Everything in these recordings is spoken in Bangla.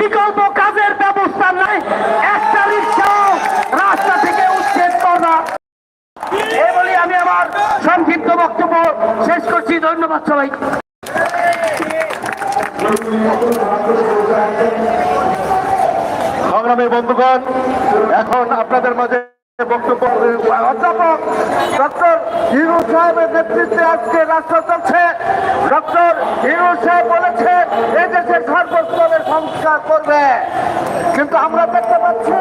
বিকল্প কাজের ব্যবস্থা নাই। একটা রিক্সাও রাস্তা থেকে উচ্ছেদ করা এই বলি আমি আমার সংক্ষিপ্ত বক্তব্য শেষ করছি। ধন্যবাদ সবাই। সংগ্রামের বন্ধুগণ, এখন আপনাদের মাঝে বক্তব্য অধ্যাপক ডক্টর হিরু সাহেবের নেতৃত্বে আজকে রাষ্ট্র চলছে। ডক্টর হিরু সাহেব বলেছেন, এই দেশের সর্বস্তরের সংস্কার করবে। কিন্তু আমরা দেখতে পাচ্ছি,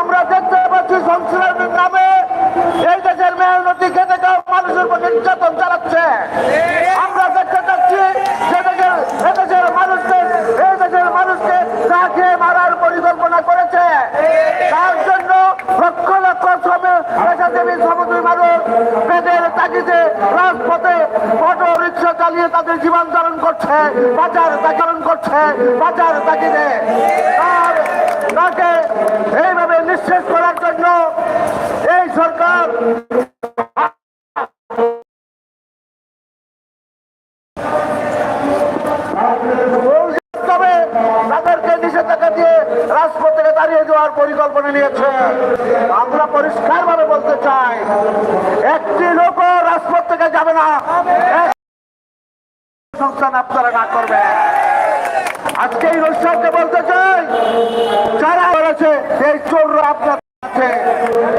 আমরা দেখতে পাচ্ছি সংস্কারের নামে এই দেশের মেহনতি খেতে মানুষের উপর নির্যাতন চালাচ্ছে আমরা দেখতে পাচ্ছি যে দেশের এদেশের মানুষকে এই দেশের মানুষকে না খেয়ে মারার পরিকল্পনা করেছে তার জন্য লক্ষ লক্ষ শ্রমিক পেশাজীবী মানুষ পেটের রাজপথে অটো রিক্সা চালিয়ে তাদের জীবন ধারণ করছে বাজার চারণ করছে বাজার তাগিদে। আর তাকে এইভাবে নিঃশেষ করার জন্য এই সরকার তবে তাদেরকে নিষেধাজ্ঞা দিয়ে রাজপথ দাঁড়িয়ে দেওয়ার পরিকল্পনা নিয়েছে। আমরা পরিষ্কার ভাবে বলতে চাই, একটি লোক রাজপথ থেকে যাবে না। সংস্থান আপনারা না করবেন। আজকে এই অনুষ্ঠানকে বলতে চাই, যারা বলেছে এই চোররা আপনার আছে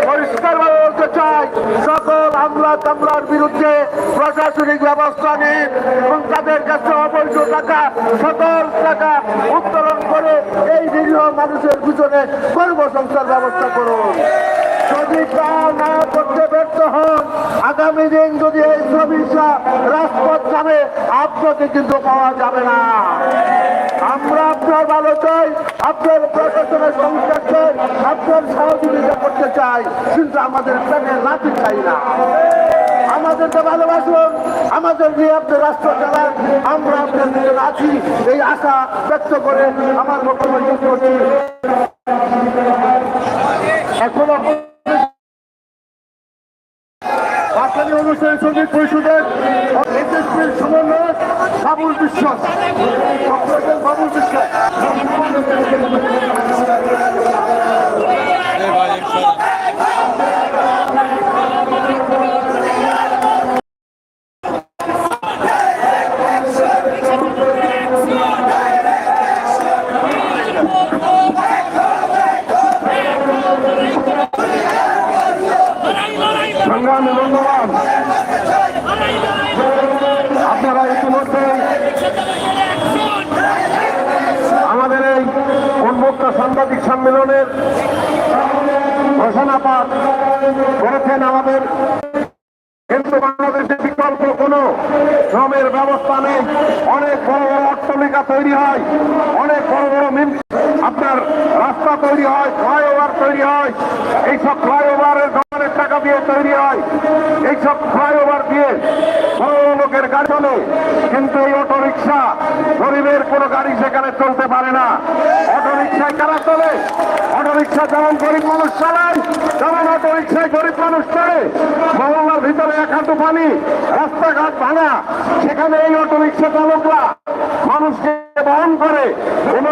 পরিষ্কার ভাবে বলতে চাই হামলা বিরুদ্ধে প্রশাসনিক ব্যবস্থা নিন এবং তাদের কাছে অবৈধ টাকা, সকল টাকা উত্তোলন করে এই নিরীহ মানুষের পিছনে কর্মসংস্থার ব্যবস্থা করুন। যদি তা না করতে ব্যর্থ হন, আগামী দিন যদি এই শ্রমিকরা রাজপথ যাবে আপনাকে কিন্তু পাওয়া যাবে না। আমরা আপনার ভালো চাই, আপনার প্রশাসনের সংস্কার চাই আপনার সহযোগিতা করতে চাই কিন্তু আমাদের প্ল্যানে লাঠি চাই না। আমাদেরকে ভালোবাসুন, আমাদের নিয়ে আপনি রাষ্ট্র চালান, আমরা আপনার দিকে আছি এই আশা ব্যক্ত করে আমার শেষ করছি। এখনও বিশ্বাস। বাবুল বিশ্বাস। করেছেন আমাদের কিন্তু বাংলাদেশে বিকল্প কোনো শ্রমের ব্যবস্থা নেই। অনেক বড় বড় অট্টলিকা তৈরি হয়, অনেক বড় বড় মিল আপনার রাস্তা তৈরি হয়, ফ্লাইওভার তৈরি হয়, এইসব ফ্লাইওভারের গভর্নমেন্টের টাকা দিয়ে তৈরি হয়, এইসব ফ্লাইওভার দিয়ে বড় লোকের গাড়ি চলে কিন্তু এই অটো রিক্সা গরিবের কোনো গাড়ি সেখানে চলতে পারে না। অটো রিক্সায় কারা চলে? অটো রিক্সা যেমন গরিব মানুষ চালায় তেমন অটো রিক্সায় গরিব মানুষ চলে। মহল্লার ভিতরে এক হাঁটু পানি, রাস্তাঘাট ভাঙা, সেখানে এই অটো রিক্সা চালকরা মানুষকে বহন করে কোনো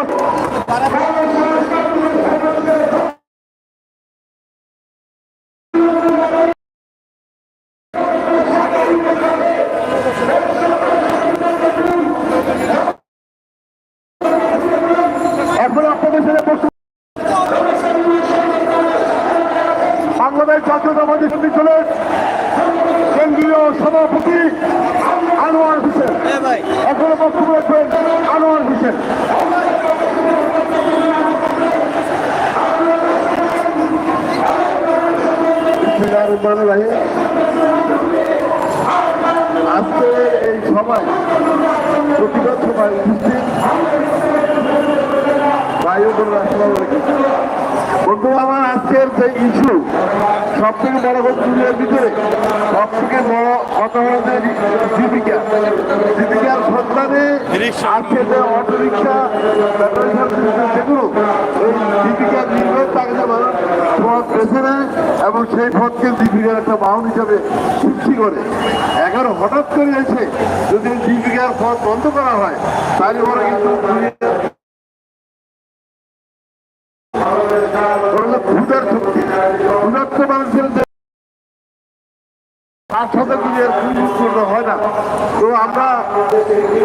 এখন আপনাদের সাথে প্রশ্ন বাংলাদেশ জাতীয়তাবাদী সমিতির কেন্দ্রীয় সভাপতি আনোয়ার হোসেন এখনও বক্তব্য রাখবেন আনোয়ার হোসেন। আজকে এই সভায়, প্রতিবাদ সভায় উপস্থিত। বন্ধু আমার আজকের যে ইস্যু সব থেকে বড় দুনিয়ার ভিতরে এবং সেই পথকে দীপিকার একটা বাহন হিসাবে সৃষ্টি করে। এখন হঠাৎ করে এসে যদি দীপিকার পথ বন্ধ করা হয়, তাহলে ওরা কিন্তু ক্ষুদার শক্তি ক্ষুদার্থ মানুষের তার সাথে কিন্তু এর হয় না। তো আমরা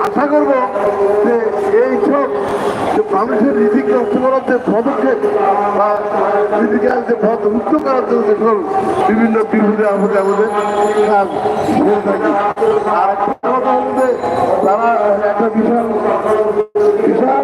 আশা করব যে এইসব যে মানুষের নীতিকে করার যে পদক্ষেপ বা নীতিকে যে পথ মুক্ত জন্য বিভিন্ন আপদে আমাদের থাকি। আর একটা তারা একটা বিশাল বিশাল